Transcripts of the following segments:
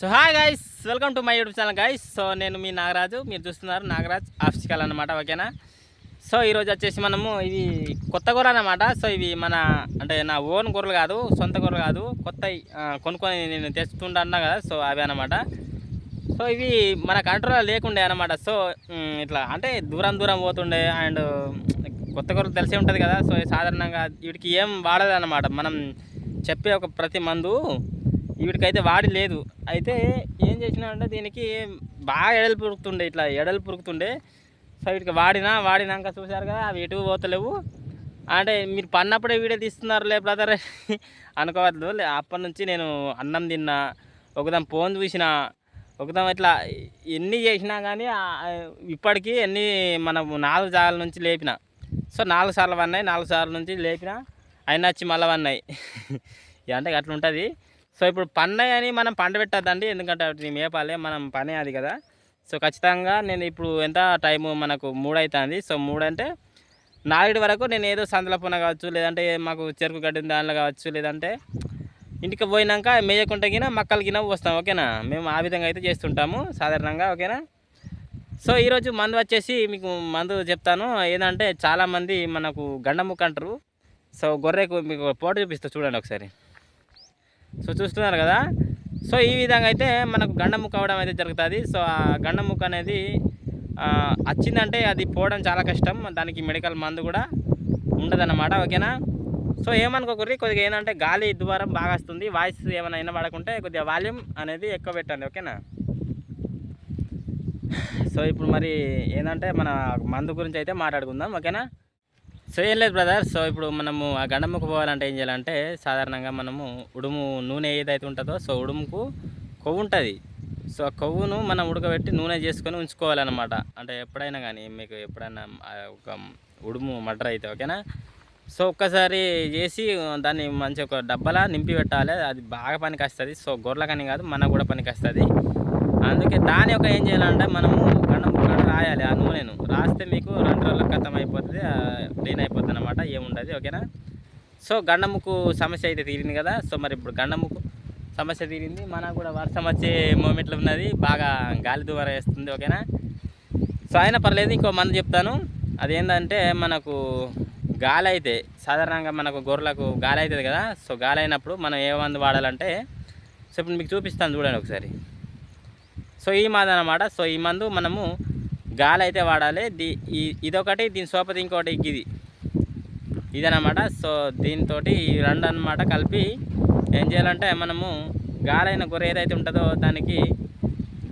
So hi guys welcome to my YouTube channel guys so నేను మీ నాగరాజు మీరు చూస్తున్నారు నాగరాజ్ ఆఫిషికల్ అనమాట ఓకేనా? సో ఈరోజు వచ్చేసి మనము ఇవి కొత్త కూర అనమాట సో ఇవి మన అంటే నా ఓన్ గొర్రెలు కాదు సొంత గొర్రెలు కాదు కొత్త కొనుక్కొని నేను తెచ్చుకుంటా కదా సో అవి అనమాట సో ఇవి మన కంట్రోల్ లేకుండే అనమాట సో ఇట్లా అంటే దూరం దూరం పోతుండే అండ్ కొత్త కూరలు తెలిసే ఉంటుంది కదా సో సాధారణంగా వీటికి ఏం వాడదు అనమాట మనం చెప్పే ఒక ప్రతి మందు వీడికైతే వాడి లేదు. అయితే ఏం చేసినామంటే దీనికి బాగా ఎడలు పురుకుతుండే ఇట్లా ఎడలు పురుకుతుండే. సో వీటికి వాడినా వాడినాక చూశారు కదా అవి ఎటు పోతలేవు. అంటే మీరు పన్నప్పుడే వీడియో తీస్తున్నారు లే బ్రదర్ అనుకోవద్దు. లే- అప్పటి నుంచి నేను అన్నం తిన్నా ఒకదాం ఫోన్ చూసిన ఒకదాం ఇట్లా ఎన్ని చేసినా కానీ ఇప్పటికీ ఎన్ని మనం నాలుగు జాగాల నుంచి లేపిన. సో నాలుగు సార్లు వన్నాయి నాలుగు సార్లు నుంచి లేపిన అయినా వచ్చి మళ్ళీ వన్నాయి. అంటే అట్లా ఉంటుంది సో ఇప్పుడు పన్నాయి అని మనం పంట పెట్టద్దండి. ఎందుకంటే మేపాలే మనం పనే అది కదా. సో ఖచ్చితంగా నేను ఇప్పుడు ఎంత టైము మనకు మూడు అవుతుంది సో మూడు అంటే నాలుగు వరకు నేను ఏదో సందల పున కావచ్చు లేదంటే మాకు చెరుకు గడ్డి దానిలో కావచ్చు లేదంటే ఇంటికి పోయినాక మేయకుంటే మక్కలకిన వస్తాం ఓకేనా? మేము ఆ విధంగా అయితే చేస్తుంటాము సాధారణంగా ఓకేనా? సో ఈరోజు మందు వచ్చేసి మీకు మందు చెప్తాను. ఏంటంటే చాలామంది మనకు గండముక్క అంటారు సో గొర్రెకు మీకు ఫోటో చూపిస్తా చూడండి ఒకసారి. సో చూస్తున్నారు కదా. సో ఈ విధంగా అయితే మనకు గండముక్క అవ్వడం అయితే జరుగుతుంది. సో ఆ గండముక్క అనేది వచ్చిందంటే అది పోవడం చాలా కష్టం. దానికి మెడికల్ మందు కూడా ఉండదన్నమాట. ఓకేనా? సో ఏమనుకోకర్రి కొద్దిగా ఏంటంటే గాలి ద్వారం బాగా వస్తుంది. వాయిస్ ఏమైనా అయినా పడకుంటే కొద్దిగా వాల్యూమ్ అనేది ఎక్కువ పెట్టండి. ఓకేనా? సో ఇప్పుడు మరి ఏంటంటే మన మందు గురించి అయితే మాట్లాడుకుందాం. ఓకేనా? సో ఏం లేదు బ్రదర్. సో ఇప్పుడు మనము ఆ గండముకు పోవాలంటే ఏం చేయాలంటే సాధారణంగా మనము ఉడుము నూనె ఏదైతే ఉంటుందో సో ఉడుముకు కొవ్వు ఉంటుంది. సో ఆ కొవ్వును మనం ఉడకబెట్టి నూనె చేసుకొని ఉంచుకోవాలన్నమాట. అంటే ఎప్పుడైనా కానీ మీకు ఎప్పుడైనా ఒక ఉడుము మటర్ అయితే ఓకేనా? సో ఒక్కసారి చేసి దాన్ని మంచి ఒక డబ్బలా నింపి పెట్టాలి. అది బాగా పనికి వస్తుంది సో గొర్రెలకని కాదు మనకు కూడా పనికి వస్తుంది అందుకే దాని యొక్క ఏం చేయాలంటే మనము రాయాలి. ఆ నూనెను రాస్తే మీకు రెండు రోజుల కథం అయిపోతుంది క్లీన్ అయిపోతుంది అనమాట ఏముండదు ఓకేనా? సో గండముకు సమస్య అయితే తీరింది కదా. సో మరి ఇప్పుడు గండముకు సమస్య తీరింది. మనకు కూడా వర్షం వచ్చే మూమెంట్లో ఉన్నది. బాగా గాలి దువార వేస్తుంది ఓకేనా? సో అయినా పర్లేదు ఇంకో మందు చెప్తాను. అదేంటంటే మనకు గాలి అయితే సాధారణంగా మనకు గొర్రెలకు గాలి అవుతుంది కదా. సో గాలి అయినప్పుడు మనం ఏ మందు వాడాలంటే సో ఇప్పుడు మీకు చూపిస్తాను చూడండి ఒకసారి. సో ఈ మందు అనమాట సో ఈ మందు మనము గాలి అయితే వాడాలి. దీ ఇదొకటి దీని సోపతి ఇంకోటి ఇది ఇదనమాట సో దీంతో ఈ రెండు అనమాట కలిపి ఏం చేయాలంటే మనము గాలైన గొర్రె ఏదైతే ఉంటుందో దానికి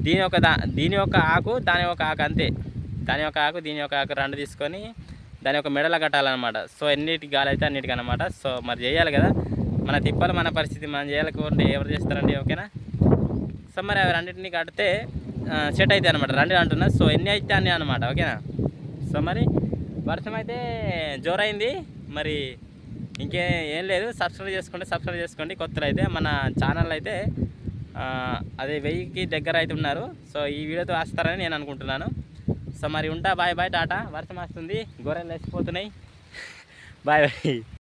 దీని ఒక దా దీని యొక్క ఆకు దాని యొక్క ఆకు అంతే. దాని యొక్క ఆకు దీని యొక్క ఆకు రెండు తీసుకొని దాని యొక్క మెడల కట్టాలన్నమాట. సో ఎన్నిటికి గాలి అయితే అన్నిటికి అనమాట సో మరి చేయాలి కదా. మన తిప్పాలి మన పరిస్థితి మనం చేయాలనుకుంటే ఎవరు చేస్తారండి? ఓకేనా? సో మరి అవి రెండింటిని కడితే సెట్ అవుతాయి అనమాట రండి అంటున్నా. సో ఎన్ని అయితే అన్నీ అనమాట ఓకేనా? సో మరి వర్షం అయితే జోరైంది. మరి ఇంకే ఏం లేదు. సబ్స్క్రైబ్ చేసుకోండి సబ్స్క్రైబ్ చేసుకోండి. కొత్తలు అయితే మన ఛానల్ అయితే అదే వెయ్యికి దగ్గర అయితే ఉన్నారు. సో ఈ వీడియోతో వస్తారని నేను అనుకుంటున్నాను. సో మరి ఉంటా. Bye bye tata. వర్షం వస్తుంది గొర్రెలు వేసిపోతున్నాయి బాయ్ బాయ్